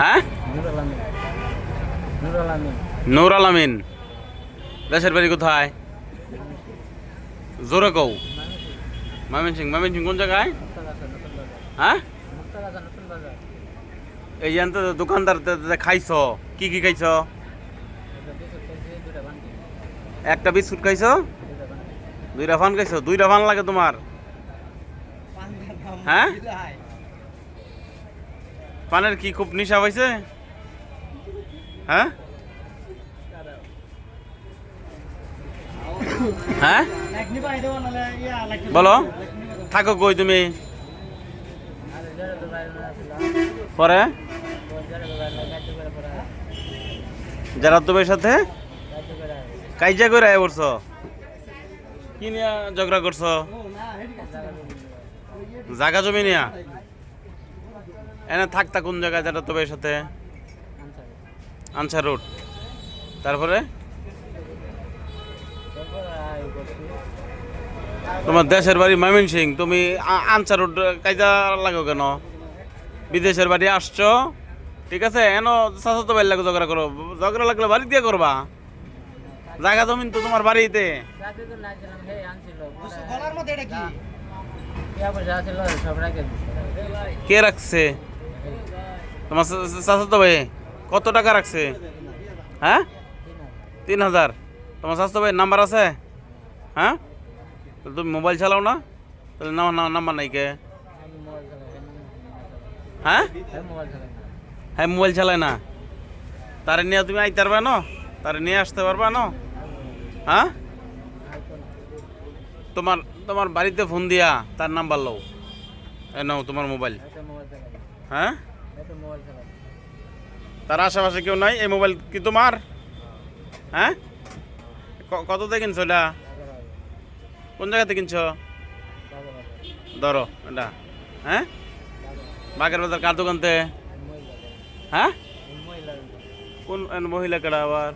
হ্যাঁ? নৌর আলামিন। দেশের বাড়ি কোথায়? জোরে কও। মামিন সিং মামিন সিং কোন জায়গায়? হ্যাঁ? এই যে দোকানদার খাইছ, কি কি খাইছ? একটা বিস্কুট খাইছ? দুইটা ফান খাইছ? দুইটা ফান লাগে তোমার? হ্যাঁ? পানের কি খুব নিশা হয়েছে? হ্যাঁ? হ্যাঁ? বলো। থাকো কই তুমি? পরে? যারা তোমার সাথে? কাইজা করে আয় করছ কি নিয়ে ঝগড়া করছ? জাগা জমি নিয়া? এনে থাকতা কোন জায়গায় যারা তোমার সাথে? আনসার রোড। তারপরে? তোমার দেশের বাড়ি ময়মন সিং তুমি আনসার রোড কাইজা লাগো কেন? বিদেশের বাড়ি আসছো ঠিক আছে? এন চাচাতো বাড়ি লাগো ঝগড়া করো ঝগড়া লাগলে বাড়ি দিয়ে করবা। জায়গা জমিন তো তোমার বাড়িতে। কে রাখছে? তোমার চাচাতো ভাই, কত টাকা রাখছে? হ্যাঁ? তিন হাজার। তোমার স্বাস্থ্য ভাই নাম্বার আছে? হ্যাঁ? তাহলে তুমি মোবাইল চালাও না? তাহলে নাম্বার নাই কে? হ্যাঁ? হ্যাঁ মোবাইল চালায় না। তারে নিয়ে তুমি আইতে পারবা না? তারে নিয়ে আসতে পারবা না? হ্যাঁ? তোমার তোমার বাড়িতে ফোন দিয়া তার নাম্বার লও। নাও তোমার মোবাইল। হ্যাঁ? তার আশেপাশে কেউ নাই? এই মোবাইল কি তোমার? হ্যাঁ? কততে কিনছো এটা? কোন জায়গাতে কিনছো? ধরো এটা। হ্যাঁ? বাগের বাজার কার দোকানতে? হ্যাঁ? কোন মহিলা কেডা আবার?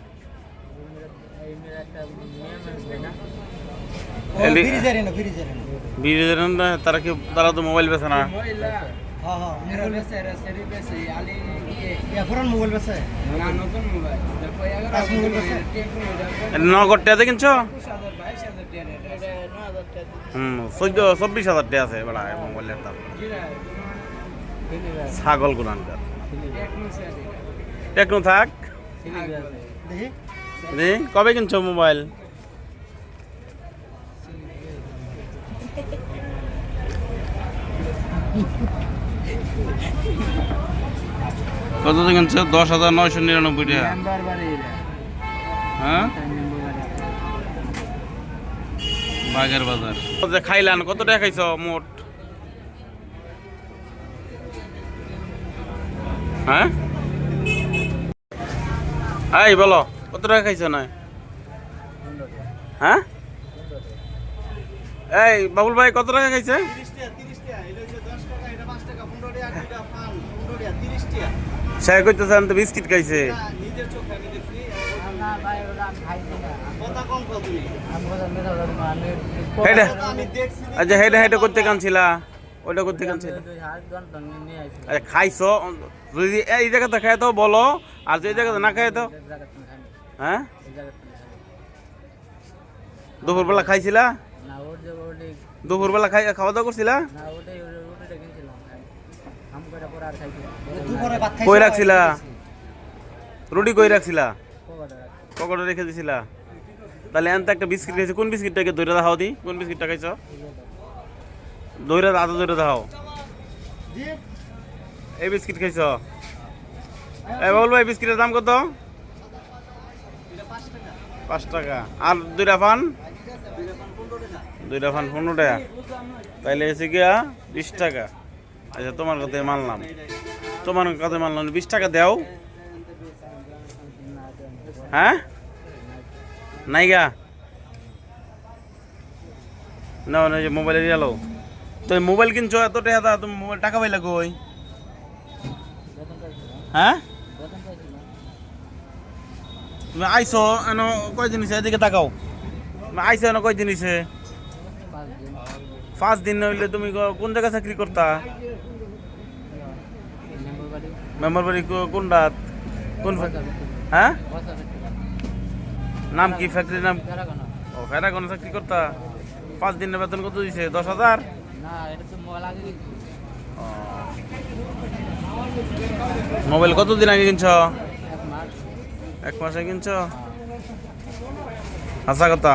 তারা কি তারা তো মোবাইল বেছে না? হ্যাঁ হ্যাঁ মোবাইল ইয়া। পুরান মোবাইল বেছে টাচ মোবাইল। বেছে নগরটাতে কিনছো? হুম চোদ্দ চব্বিশ হাজার টাকা আছে বেড়া মোবাইলের দাম। ছাগল গুণানকার টেকনো থাক। রে কবে কিনছো মোবাইল? কত কিনছো দশ হাজার নয়শো নিরানব্বই টাকা। হ্যাঁ? বাগের বাজার। খাইলান, কত টাকা খাইছ? মোট। হ্যাঁ? এই, বলো, কত টাকা খাইছ না হ্যাঁ? এই, বাবুল ভাই, কত টাকা খাইছে? সে কইতেছে আমি তো বিস্কিট খাইছে। হেডে আচ্ছা হেডে হেডে করতে কানছিলা? ওইটা করতে কানছিলা? আচ্ছা খাইছো? যদি এই জায়গাতে খাই তো বলো। আর যে জায়গাতে না খাই তো? হ্যাঁ? দুপুরবেলা খাইছিলা? না ওর যে ওটি দুপুরবেলা খাই খাওয়া দাওয়া করছিলা না ওটাই রুটিটা কিনছিলাম আম করে পরে আর খাইছি দুপুরে ভাত খাইছে কই রাখছিলা? রুটি কই রাখছিলা? পকেটে রেখে দিছিলা? তাহলে এনতে একটা বিস্কিট খাইছো। কোন বিস্কিটটাকে দইরা দেখাও দি? কোন বিস্কিটটা খাইছো? দইরা আদা দইরা দেখাও এই বিস্কিট খাইছো? এই বাবুল ভাই বিস্কিটের দাম কত? পাঁচ টাকা। আর দুইটা ফান দুইটা ফান পনেরো টাকা। তাইলে এসে গিয়া বিশ টাকা। আচ্ছা তোমার কথায় মানলাম। তোমার কথায় মানলাম বিশ টাকা দাও। হ্যাঁ? নাইগা না না যে মোবাইলে দিয়ে লো তো মোবাইল কিনছো? এত টাকা তুমি মোবাইল টাকা পাইলা কই? হ্যাঁ? তুমি আইছো এনো কয় হইছে? এদিকে তাকাও। আইছো এনো কয় দিন পাঁচ দিন হইলে তুমি কোন জায়গায় চাকরি করতা? মেম্বার বাড়ি কোন রাত? কোন হ্যাঁ? নাম কি? ফ্যাক্টরির নাম? ও ফেরাগন চাকরি করতা? পাঁচ দিনের বেতন কত দিছে? দশ হাজার? না মোবাইল কত দিন আগে কিনছ? এক মাস। এক মাসে কিনছ? আচ্ছা কথা।